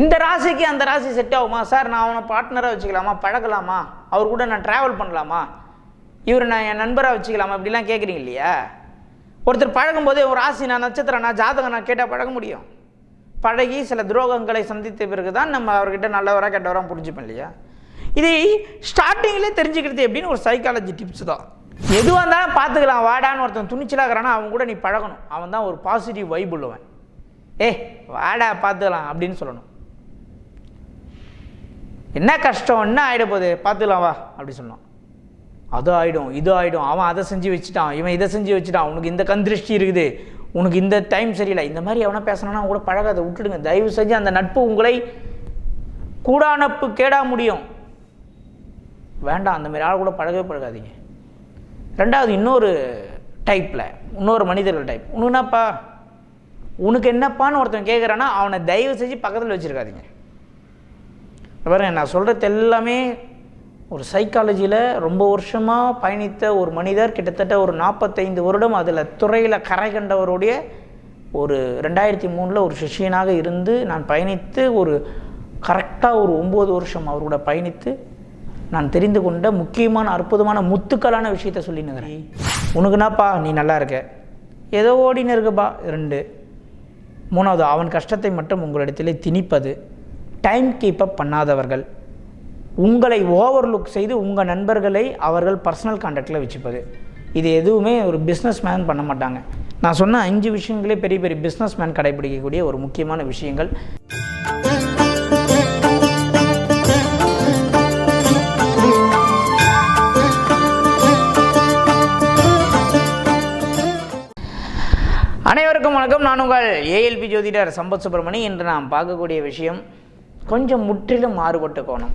இந்த ராசிக்கு அந்த ராசி செட் ஆகுமா? சார் நான் அவனை பார்ட்னராக வச்சுக்கலாமா? பழகலாமா? அவர் கூட நான் ட்ராவல் பண்ணலாமா? இவர் நான் என் நண்பராக வச்சுக்கலாமா? இப்படிலாம் கேட்குறீங்க இல்லையா? ஒருத்தர் பழகும்போதே ஒரு ராசி நான் நட்சத்திரம் நான் ஜாதகம் நான் கேட்டால் பழக முடியும். பழகி சில துரோகங்களை சந்தித்த பிறகு தான் நம்ம அவர்கிட்ட நல்லவராக கெட்டவராக புரிஞ்சுப்போம் இல்லையா? இதை ஸ்டார்டிங்லேயே தெரிஞ்சுக்கிறது எப்படின்னு ஒரு சைக்காலஜி டிப்ஸ் தான். எதுவாக இருந்தாலும் பார்த்துக்கலாம். வாடான்னு ஒருத்தன் துணிச்சலாகிறானா அவன் கூட நீ பழகணும். அவன் தான் ஒரு பாசிட்டிவ் வைப் உள்ளவன். ஏ வாடா பார்த்துக்கலாம் அப்படின்னு சொல்லணும். என்ன கஷ்டம் என்ன ஆகிட போகுது? பார்த்துக்கலாம் வா அப்படி சொன்னான். அது ஆகிடும் இது ஆகிடும் அவன் அதை செஞ்சு வச்சுட்டான் இவன் இதை செஞ்சு வச்சுட்டான். உனக்கு இந்த கந்திருஷ்டி இருக்குது. உனக்கு இந்த டைம் சரியில்லை. இந்த மாதிரி எவனா பேசணும்னா கூட பழகாத விட்டுடுங்க. தயவு செஞ்சு அந்த நட்பு உங்களை கூடா நட்பு கேடா முடியும். வேண்டாம் அந்த மாதிரி ஆள் கூட பழகவே பழகாதீங்க. ரெண்டாவது இன்னொரு டைப்பில் இன்னொரு மனிதர்கள் டைப் உனக்குனாப்பா என்னப்பா? உனக்கு என்னப்பான்னு ஒருத்தன் கேட்குறான்னா அவனை தயவு செஞ்சு பக்கத்தில் வச்சுருக்காதீங்க. பாருங்க நான் சொல்கிறது எல்லாமே ஒரு சைக்காலஜியில் ரொம்ப வருஷமாக பயணித்த ஒரு மனிதர் கிட்டத்தட்ட ஒரு நாற்பத்தைந்து வருடம் அதில் துறையில் கரை கண்டவருடைய ஒரு ரெண்டாயிரத்தி மூணில் ஒரு சிஷியனாக இருந்து நான் பயணித்து ஒரு கரெக்டாக ஒரு ஒம்பது வருஷம் அவரோட பயணித்து நான் தெரிந்து கொண்ட முக்கியமான அற்புதமான முத்துக்களான விஷயத்த சொல்லினுங்கிறேன் உனக்குனாப்பா நீ நல்லா இருக்க? ஏதோ ஓடின்னு இருக்குப்பா. ரெண்டு. மூணாவது அவன் கஷ்டத்தை மட்டும் உங்களிடத்திலே திணிப்பது. Time keep up பண்ணாதவர்கள். உங்களை ஓவர்லுக் செய்து உங்கள் நண்பர்களை அவர்கள் பர்சனல் கான்டாக்டில் வச்சுப்பது. இது எதுவுமே ஒரு பிஸ்னஸ் மேன் பண்ண மாட்டாங்க. நான் சொன்ன அஞ்சு விஷயங்களே பெரிய பெரிய பிஸ்னஸ் மேன் கடைபிடிக்கக்கூடிய ஒரு முக்கியமான விஷயங்கள். அனைவருக்கும் வணக்கம். நான் உங்கள் ஏஎல்பி ஜோதிடர் சம்பத் சுப்பிரமணி. இன்று நாம் பார்க்கக்கூடிய விஷயம் கொஞ்சம் முற்றிலும் மாறுபட்டு கோணம்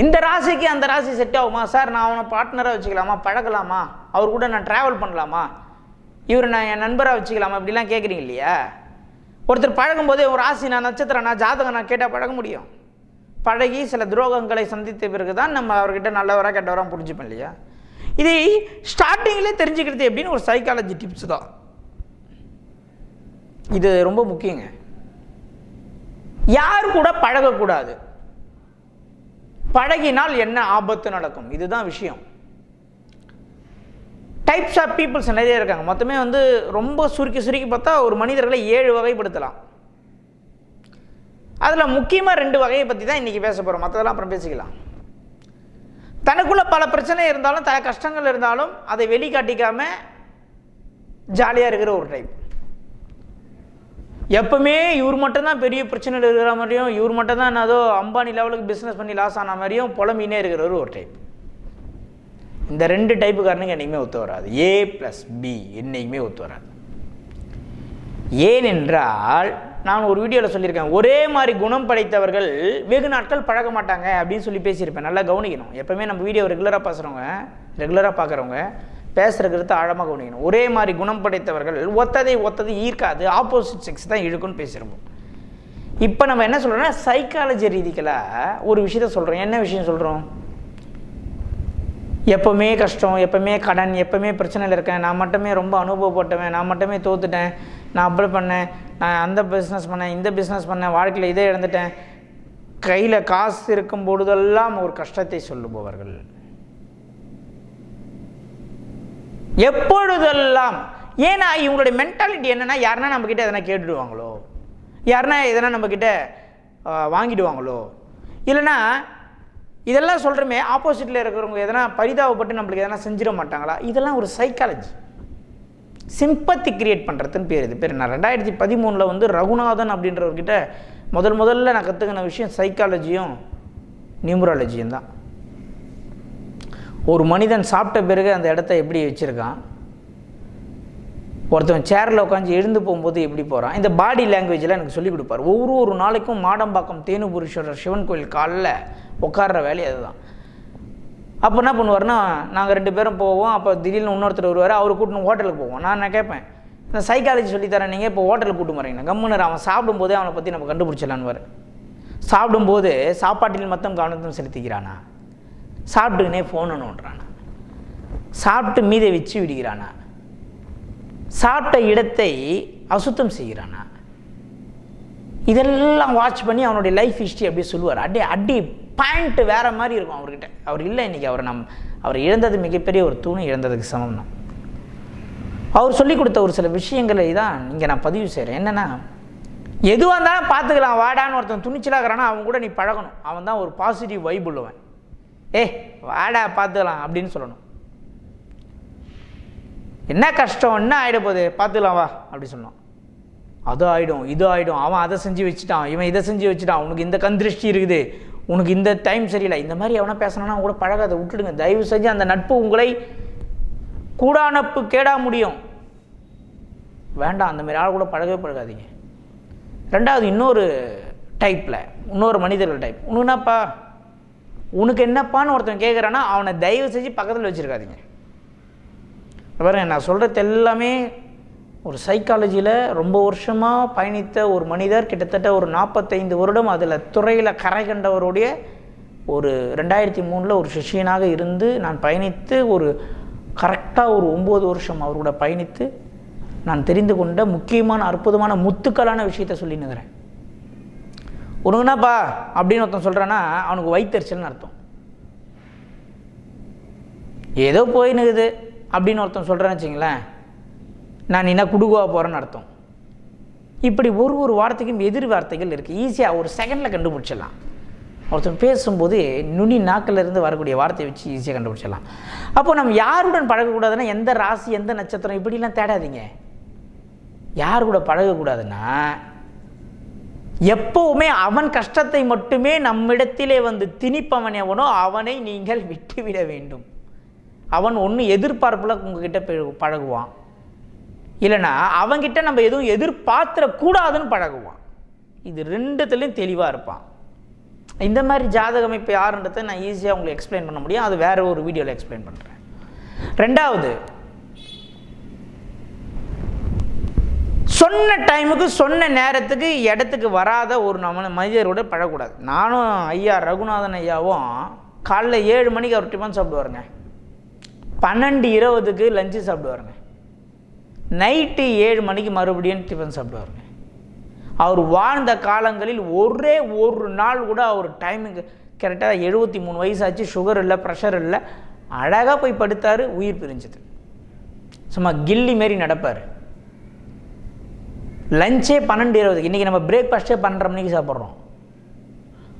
இந்த ராசிக்கு அந்த ராசி செட் ஆகுமா? சார் நான் அவனை பார்ட்னராக வச்சுக்கலாமா? பழகலாமா? அவர் கூட நான் ட்ராவல் பண்ணலாமா? இவர் நான் என் நண்பராக வச்சுக்கலாமா? இப்படிலாம் கேட்குறீங்க இல்லையா? ஒருத்தர் பழகும்போதே ஒரு ராசி நான் நட்சத்திரம் நான் ஜாதகம் நான் கேட்டால் பழக முடியும். பழகி சில துரோகங்களை சந்தித்த பிறகு தான் நம்ம அவர்கிட்ட நல்லவராக கெட்டவராக புரிஞ்சுப்போம் இல்லையா? இதை ஸ்டார்டிங்லேயே தெரிஞ்சுக்கிறது எப்படின்னு ஒரு சைக்காலஜி டிப்ஸ் தான். இது ரொம்ப முக்கியங்க. யார் கூட பழகக்கூடாது? பழகினால் என்ன ஆபத்து நடக்கும்? இதுதான் விஷயம். டைப்ஸ் ஆஃப் பீப்புள்ஸ் நிறைய இருக்காங்க. மொத்தமே வந்து ரொம்ப சுருக்கி சுருக்கி பார்த்தா ஒரு மனிதர்களை ஏழு வகைப்படுத்தலாம். அதில் முக்கியமாக ரெண்டு வகையை பற்றி தான் இன்றைக்கி பேச போகிறோம் மற்றதெல்லாம் அப்புறம் பேசிக்கலாம். தனக்குள்ளே பல பிரச்சனை இருந்தாலும் தல கஷ்டங்கள் இருந்தாலும் அதை வெளிக்காட்டிக்காம ஜாலியாக இருக்கிற ஒரு டைப் எப்பவுமே இவர் மட்டும்தான் பெரிய பிரச்சனையில் இருக்கிற மாதிரியும் இவர் மட்டும்தான் நான் ஏதோ அம்பானி லெவலுக்கு பிஸ்னஸ் பண்ணி லாஸ் ஆன மாதிரியும் புலம்பினே இருக்கிறவர் ஒரு டைப் இந்த ரெண்டு டைப்புக்காரனுக்கு என்றைக்குமே ஒத்து வராது. ஏ ப்ளஸ் பி என்றைக்குமே ஒத்து வராது. ஏனென்றால் நான் ஒரு வீடியோவில் சொல்லியிருக்கேன் ஒரே மாதிரி குணம் படைத்தவர்கள் வெகு நாட்கள் பழக மாட்டாங்க அப்படின்னு சொல்லி பேசியிருப்பேன். நல்லா கவனிக்கணும். எப்பவுமே நம்ம வீடியோ ரெகுலராக பேசுகிறவங்க ரெகுலராக பார்க்குறவங்க பேசுகிற கருத்தை ஆழமாக கவனிக்கணும். ஒரே மாதிரி குணம் படைத்தவர்கள் ஒத்ததை ஒத்தது ஈர்க்காது ஆப்போசிட் செக்ஸ் தான் இழுக்குன்னு பேசியிருப்போம் இப்போ நம்ம என்ன சொல்கிறோம்னா சைக்காலஜி ரீதிக்கலாக ஒரு விஷயத்த சொல்கிறோம் என்ன விஷயம் சொல்கிறோம் எப்போவுமே கஷ்டம் எப்போவுமே கடன் எப்போவுமே பிரச்சனையில் இருக்கேன். நான் மட்டுமே ரொம்ப அனுபவப்பட்டவன் நான் மட்டுமே தோத்துட்டேன். நான் அப்படி பண்ணேன் நான் அந்த பிஸ்னஸ் பண்ணேன் இந்த பிஸ்னஸ் பண்ணேன் வாழ்க்கையில் இதே இழந்துட்டேன். கையில் காசு இருக்கும் பொழுதெல்லாம் ஒரு கஷ்டத்தை சொல்லுபவர்கள். எப்பொழுதெல்லாம்? ஏன்னா இவங்களுடைய மென்டாலிட்டி என்னென்னா யாருன்னா நம்மக்கிட்ட எதனா கேட்டுடுவாங்களோ? யாருன்னா எதனா நம்மக்கிட்ட வாங்கிடுவாங்களோ? இல்லைன்னா இதெல்லாம் சொல்கிறோமே ஆப்போசிட்டில் இருக்கிறவங்க எதனா பரிதாபப்பட்டு நம்மளுக்கு எதனா செஞ்சிட மாட்டாங்களா? இதெல்லாம் ஒரு சைக்காலஜி சிம்பத்தி கிரியேட் பண்ணுறதுன்னு பேர் இது. பேர் நான் ரெண்டாயிரத்தி பதிமூணில் வந்து ரகுநாதன் அப்படின்றவர்கிட்ட முதல் முதல்ல நான் கற்றுக்கின விஷயம் சைக்காலஜியும் நியூமராலஜியும் தான். ஒரு மனிதன் சாப்பிட்ட பிறகு அந்த இடத்த எப்படி வச்சுருக்கான்? ஒருத்தன் சேரில் உட்காந்து எழுந்து போகும்போது எப்படி போகிறான் இந்த பாடி லாங்குவேஜில் எனக்கு சொல்லிக் கொடுப்பார். ஒவ்வொரு ஒரு நாளைக்கும் மாடம்பாக்கம் தேனுபுரீஸ்வரர் சிவன் கோயில் காலில் உட்கார்ற வேலை அதுதான். அப்போ என்ன பண்ணுவார்னா நாங்கள் ரெண்டு பேரும் போவோம் அப்போ திடீர்னு இன்னொருத்தர் வருவார் அவர் கூட்டின்னு ஹோட்டலுக்கு போவோம். நான் நான் கேட்பேன் இந்த சைக்காலஜி சொல்லித்தரேன் நீங்கள் இப்போ ஹோட்டலுக்கு கூட்டு வரீங்க கம்முனர் அவன் சாப்பிடும்போதே அவனை பற்றி நம்ம கண்டுபிடிச்சிடலான்னு சாப்பிடும்போது சாப்பாட்டில் மொத்தம் கவனத்தும் செலுத்திக்கிறானா சாப்பிட்டுக்கினே ஃபோனை நோண்டுறானா சாப்பிட்டு மீதை வச்சு விடுகிறானா? சாப்பிட்ட இடத்தை அசுத்தம் செய்கிறானா? இதெல்லாம் வாட்ச் பண்ணி அவனுடைய லைஃப் ஹிஸ்ட்ரி அப்படியே சொல்லுவார். அடி அடி பாயிண்ட் வேற மாதிரி இருக்கும் அவர்கிட்ட. அவர் இல்லை இன்னைக்கு அவர் நம் அவர் இழந்தது மிகப்பெரிய ஒரு தூணை இழந்ததுக்கு சமம் தான். அவர் சொல்லி கொடுத்த ஒரு சில விஷயங்களை தான் இங்கே நான் பதிவு செய்கிறேன் என்னென்னா எதுவாக இருந்தாலும் பார்த்துக்கலாம். வாடான்னு ஒருத்தன் துணிச்சலாகிறானா அவன் கூட நீ பழகணும். அவன் தான் ஒரு பாசிட்டிவ் வைப் உள்ளவன். ஏ வாடா பார்த்துக்கலாம் அப்படின்னு சொல்லணும். என்ன கஷ்டம் என்ன ஆகிட போகுது? பார்த்துக்கலாம் வா அப்படி சொல்லணும் அது ஆகிடும் இது ஆகிடும் அவன் அதை செஞ்சு வச்சுட்டான் இவன் இதை செஞ்சு வச்சுட்டான். உனக்கு இந்த கந்திருஷ்டி இருக்குது. உனக்கு இந்த டைம் சரியில்லை. இந்த மாதிரி எவனா பேசினா கூட பழகாத விட்டுடுங்க. தயவு செஞ்சு அந்த நட்பு உங்களை கூடா நட்பு கேடா முடியும். வேண்டாம் அந்த மாதிரி ஆள் கூட பழகவே பழகாதீங்க. ரெண்டாவது இன்னொரு டைப்பில் இன்னொரு மனிதர்கள் டைப் உனக்கு என்னப்பா? உனக்கு என்னப்பான்னு ஒருத்தன் கேட்குறான்னா அவனை தயவு செஞ்சு பக்கத்தில் வச்சுருக்காதீங்க. பாருங்க நான் சொல்கிறது எல்லாமே ஒரு சைக்காலஜியில் ரொம்ப வருஷமாக பயணித்த ஒரு மனிதர் கிட்டத்தட்ட ஒரு நாற்பத்தைந்து வருடம் அதில் துறையில் கரை கண்டவருடைய ஒரு ரெண்டாயிரத்தி மூணில் ஒரு சிஷியனாக இருந்து நான் பயணித்து ஒரு கரெக்டாக ஒரு ஒம்பது வருஷம் அவரோட பயணித்து நான் தெரிந்து கொண்ட முக்கியமான அற்புதமான முத்துக்களான விஷயத்த சொல்லினுக்கிறேன் உனக்கு என்னப்பா அப்படின்னு ஒருத்தன் சொல்கிறான்னா அவனுக்கு வயிற்றுச்சல்னு அர்த்தம். ஏதோ போயினுக்குது அப்படின்னு ஒருத்தன் சொல்கிறேன்னு வச்சிங்களேன் நான் என்ன குடுகுவா போகிறேன்னு அர்த்தம். இப்படி ஒரு ஒரு வார்த்தைக்கும் எதிர் வார்த்தைகள் இருக்குது ஈஸியாக ஒரு செகண்டில் கண்டுபிடிச்சிடலாம். ஒருத்தன் பேசும்போது நுனி நாக்கிலிருந்து வரக்கூடிய வார்த்தையை வச்சு ஈஸியாக கண்டுபிடிச்சிடலாம். அப்போ நம்ம யாருடன் பழகக்கூடாதுன்னா எந்த ராசி எந்த நட்சத்திரம் இப்படிலாம் தேடாதீங்க. யார் கூட பழகக்கூடாதுன்னா எப்போவுமே அவன் கஷ்டத்தை மட்டுமே நம்மிடத்திலே வந்து திணிப்பவன் எவனோ அவனை நீங்கள் விட்டுவிட வேண்டும். அவன் ஒன்று எதிர்பார்ப்பில் உங்ககிட்ட பழகு- பழகுவான். இல்லைன்னா அவன்கிட்ட நம்ம எதுவும் எதிர்பார்த்துடக்கூடாதுன்னு பழகுவான். இது ரெண்டுத்துலேயும் தெளிவாக இருப்பான். இந்த மாதிரி ஜாதக அமைப்பு யாருன்றதை நான் ஈஸியாக உங்களுக்கு எக்ஸ்பிளைன் பண்ண முடியும். அது வேற ஒரு வீடியோவில் எக்ஸ்பிளைன் பண்ணுறேன் ரெண்டாவது சொன்ன டைமுக்கு சொன்ன நேரத்துக்கு இடத்துக்கு வராத ஒரு நம்ம மனிதரோட பழகக்கூடாது. நானும் ஐயா ரகுநாதன் ஐயாவும் காலைல ஏழு மணிக்கு அவர் டிஃபன் சாப்பிடுவாருங்க. பன்னெண்டு இருபதுக்கு லஞ்சு சாப்பிடுவாருங்க. நைட்டு ஏழு மணிக்கு மறுபடியும் டிஃபன் சாப்பிடுவாருங்க. அவர் வாழ்ந்த காலங்களில் ஒரே ஒரு நாள் கூட அவர் டைமுக்கு கரெக்டாக எழுபத்தி மூணு வயசாச்சு சுகர் இல்லை ப்ரெஷர் இல்லை அழகாக போய் படுத்தார் உயிர் பிரிஞ்சுது. சும்மா கில்லி மாரி நடப்பார். லஞ்சே பன்னெண்டு இருபது இன்றைக்கி நம்ம பிரேக்ஃபாஸ்ட்டே பன்னெண்டரை மணிக்கு சாப்பிட்றோம்.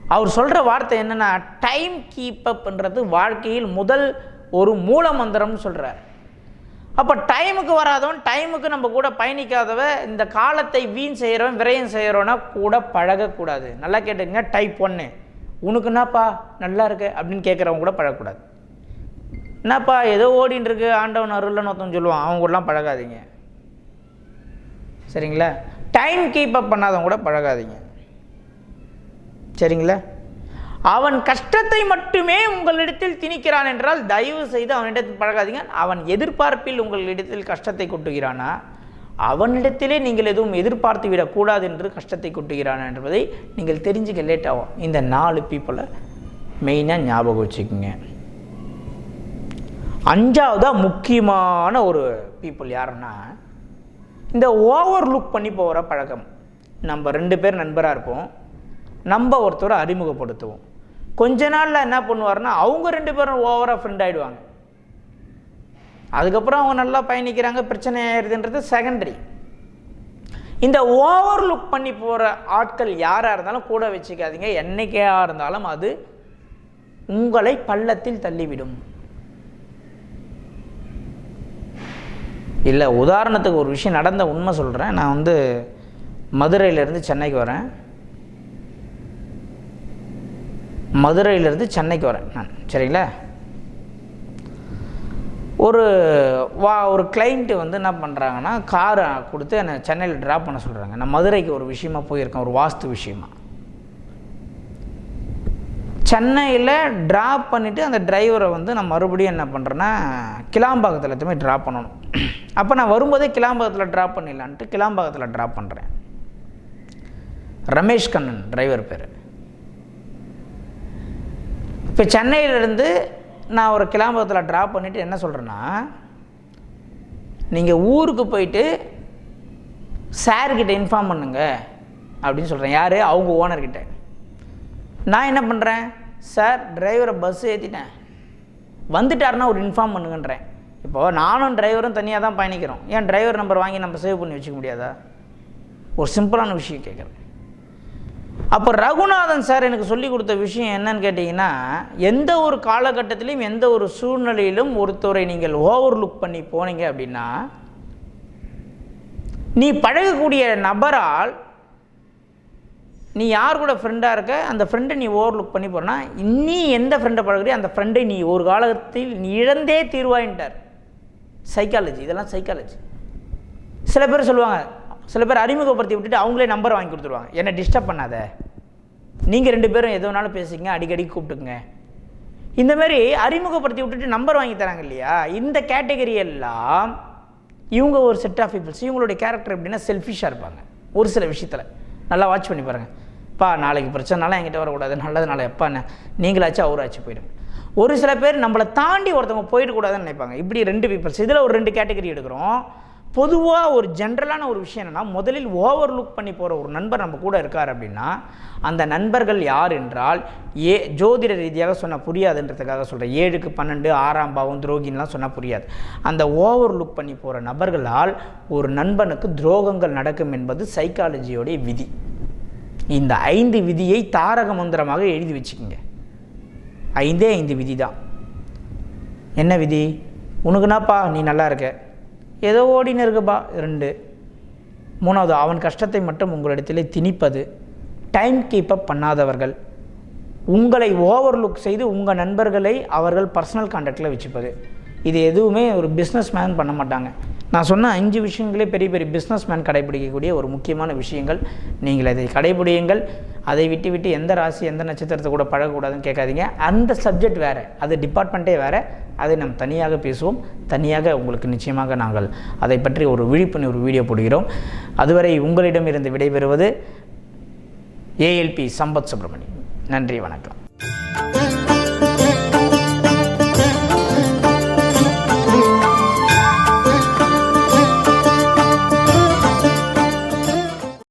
அவர் சொல்கிற வார்த்தை என்னென்னா டைம் கீப் அப்ன்றது வாழ்க்கையில் முதல் ஒரு மூல மந்திரம்னு சொல்கிறார் அப்போ டைமுக்கு வராதவன் டைமுக்கு நம்ம கூட பயணிக்காதவ இந்த காலத்தை வீண் செய்கிறவன் விரயம் செய்கிறவனா கூட பழகக்கூடாது. நல்லா கேட்டுங்க டைப் ஒன்று உனக்கு என்னப்பா? நல்லா இருக்கு? அப்படின்னு கேட்குறவங்க கூட பழகக்கூடாது. என்னப்பா? ஏதோ ஓடின்னு இருக்கு. ஆண்டவன் அருள்னு ஒருத்தன் சொல்லுவான். அவங்க கூடலாம் பழகாதீங்க. சரிங்களா? டைம் கீப் அப் பண்ணாதவங்க கூட பழகாதீங்க. சரிங்களா? அவன் கஷ்டத்தை மட்டுமே உங்களிடத்தில் திணிக்கிறான் என்றால் தயவு செய்து அவனிடத்தில் பழகாதீங்க. அவன் எதிர்பார்ப்பில் உங்களிடத்தில் கஷ்டத்தை கொட்டுகிறானா? அவனிடத்திலே நீங்கள் எதுவும் எதிர்பார்த்து விடக்கூடாது என்று கஷ்டத்தை கொட்டுகிறான் என்பதை நீங்கள் தெரிஞ்சுக்க லேட் ஆகும். இந்த நாலு பீப்புளை மெயினாக ஞாபகம் வச்சுக்கோங்க. அஞ்சாவதாக முக்கியமான ஒரு பீப்புள் யாருன்னா இந்த ஓவர் லுக் பண்ணி போகிற பழக்கம். நம்ம ரெண்டு பேர் நண்பராக இருப்போம். நம்ம ஒருத்தரை அறிமுகப்படுத்துவோம். கொஞ்ச நாளில் என்ன பண்ணுவாருன்னா அவங்க ரெண்டு பேரும் ஓவராக ஃப்ரெண்ட் ஆகிடுவாங்க அதுக்கப்புறம் அவங்க நல்லா பயணிக்கிறாங்க பிரச்சனை ஆயிடுதுன்றது செகண்டரி இந்த ஓவர் லுக் பண்ணி போகிற ஆட்கள் யாராக இருந்தாலும் கூட வச்சுக்காதீங்க. என்றைக்கையாக இருந்தாலும் அது உங்களை பள்ளத்தில் தள்ளிவிடும். இல்லை உதாரணத்துக்கு ஒரு விஷயம் நடந்த உண்மை சொல்கிறேன் நான் வந்து மதுரையிலேருந்து சென்னைக்கு வரேன். மதுரையிலேருந்து சென்னைக்கு வரேன் நான் சரிங்களா? ஒரு வா ஒரு கிளைண்ட்டு வந்து என்ன பண்ணுறாங்கன்னா காரை கொடுத்து என்னை சென்னையில் ட்ராப் பண்ண சொல்கிறாங்க நான் மதுரைக்கு ஒரு விஷயமா போயிருக்கேன் ஒரு வாஸ்து விஷயமா. சென்னையில் ட்ராப் பண்ணிவிட்டு அந்த டிரைவரை வந்து நான் மறுபடியும் என்ன பண்ணுறேன்னா கிளாம்பாக்கத்தில் எதுவுமே ட்ராப் பண்ணணும். அப்போ நான் வரும்போதே கிளாம்பாக்கத்தில் ட்ராப் பண்ணிடலான்ட்டு கிளாம்பாக்கத்தில் ட்ராப் பண்ணுறேன் ரமேஷ் கண்ணன் டிரைவர் பேர். இப்போ சென்னையிலேருந்து நான் ஒரு கிளாம்பகத்தில் ட்ராப் பண்ணிவிட்டு என்ன சொல்கிறேன்னா நீங்கள் ஊருக்கு போயிட்டு சார்கிட்ட இன்ஃபார்ம் பண்ணுங்க அப்படின்னு சொல்கிறேன் யார்? அவங்க ஓனர்கிட்ட நான் என்ன பண்ணுறேன் சார் டிரைவரை பஸ் ஏற்றிட்டேன் வந்துட்டாருன்னா ஒரு இன்ஃபார்ம் பண்ணுங்கன்றேன். இப்போது நானும் டிரைவரும் தனியாக தான் பயணிக்கிறோம். ஏன் டிரைவர் நம்பர் வாங்கி நம்ம சேவ் பண்ணி வச்சுக்க முடியாதா? ஒரு சிம்பிளான விஷயம் கேட்குறேன் அப்போ ரகுநாதன் சார் எனக்கு சொல்லி கொடுத்த விஷயம் என்னன்னு கேட்டிங்கன்னா எந்த ஒரு காலகட்டத்திலையும் எந்த ஒரு சூழ்நிலையிலும் ஒருத்தரை நீங்கள் ஓவர்லுக் பண்ணி போனீங்க அப்படின்னா நீ பழகக்கூடிய நபரால் நீ யார் கூட ஃப்ரெண்டாக இருக்க அந்த ஃப்ரெண்டை நீ ஓவர் லுக் பண்ணி போகிறனா நீ எந்த ஃப்ரெண்டை பழகுறியோ அந்த ஃப்ரெண்டை நீ ஒரு காலத்தில் நீ இழந்தே தீர்வாயின்ட்டார். சைக்காலஜி இதெல்லாம் சைக்காலஜி சில பேர் சொல்லுவாங்க சில பேர் அறிமுகப்படுத்தி விட்டுட்டு அவங்களே நம்பர் வாங்கி கொடுத்துருவாங்க. என்னை டிஸ்டர்ப் பண்ணாத. நீங்கள் ரெண்டு பேரும் எது வேணாலும் பேசிங்க அடிக்கடி கூப்பிட்டுங்க இந்தமாரி அறிமுகப்படுத்தி விட்டுட்டு நம்பர் வாங்கி தராங்க இல்லையா? இந்த கேட்டகரி எல்லாம் இவங்க ஒரு செட் ஆஃப் பீப்புள்ஸ் இவங்களுடைய கேரக்டர் எப்படின்னா செல்ஃபிஷாக இருப்பாங்க. ஒரு சில விஷயத்தில். நல்லா வாட்ச் பண்ணி பாருங்கள் பா நாளைக்கு பிரச்சனைனால என்கிட்ட வரக்கூடாது. நல்லதுனால எப்பா நீங்களாச்சும் அவராச்சும் போயிடும். ஒரு சில பேர் நம்மளை தாண்டி ஒருத்தவங்க போயிடக்கூடாதுன்னு நினைப்பாங்க. இப்படி ரெண்டு பீப்புள்ஸ் இதில் ஒரு ரெண்டு கேட்டகரி எடுக்கிறோம். பொதுவாக ஒரு ஜென்ரலான ஒரு விஷயம் என்னென்னா முதலில் ஓவர் லுக் பண்ணி போகிற ஒரு நண்பர் நம்ம கூட இருக்கார் அப்படின்னா அந்த நண்பர்கள் யார் என்றால் ஏ ஜோதிட ரீதியாக சொன்னால் புரியாதுன்றதுக்காக சொல்கிறேன் ஏழுக்கு பன்னெண்டு ஆறாம் பாவம் துரோகின்லாம் சொன்னால் புரியாது. அந்த ஓவர் லுக் பண்ணி போகிற நபர்களால் ஒரு நண்பனுக்கு துரோகங்கள் நடக்கும் என்பது சைக்காலஜியோடைய விதி. இந்த ஐந்து விதியை தாரக மந்திரமாக எழுதி வச்சுக்கோங்க. ஐந்தே ஐந்து விதி தான் என்ன விதி? உனக்குனாப்பா நீ நல்லா இருக்க. ஏதோ ஓடின்னு இருக்குப்பா ரெண்டு மூணாவது அவன் கஷ்டத்தை மட்டும் உங்களிடத்திலே திணிப்பது. Time keep up பண்ணாதவர்கள். உங்களை ஓவர்லுக் செய்து உங்கள் நண்பர்களை அவர்கள் பர்சனல் கான்டாக்டில் வச்சுப்பது. இது எதுவுமே ஒரு பிஸ்னஸ் மேன் பண்ண மாட்டாங்க. நான் சொன்ன அஞ்சு விஷயங்களே பெரிய பெரிய பிஸ்னஸ் மேன் கடைபிடிக்கக்கூடிய ஒரு முக்கியமான விஷயங்கள். நீங்கள் அதை கடைபிடியுங்கள். அதை விட்டு விட்டு எந்த ராசி எந்த நட்சத்திரத்தை கூட பழகக்கூடாதுன்னு கேட்காதீங்க. அந்த சப்ஜெக்ட் வேறு. அது டிபார்ட்மெண்ட்டே வேறு. அதை நாம் தனியாக பேசுவோம். தனியாக உங்களுக்கு நிச்சயமாக நாங்கள் அதை பற்றி ஒரு விழிப்புணர்வு வீடியோ போடுகிறோம். அதுவரை உங்களிடமிருந்து விடைபெறுவது ஏஎல்பி சம்பத் சுப்பிரமணியம் நன்றி வணக்கம்.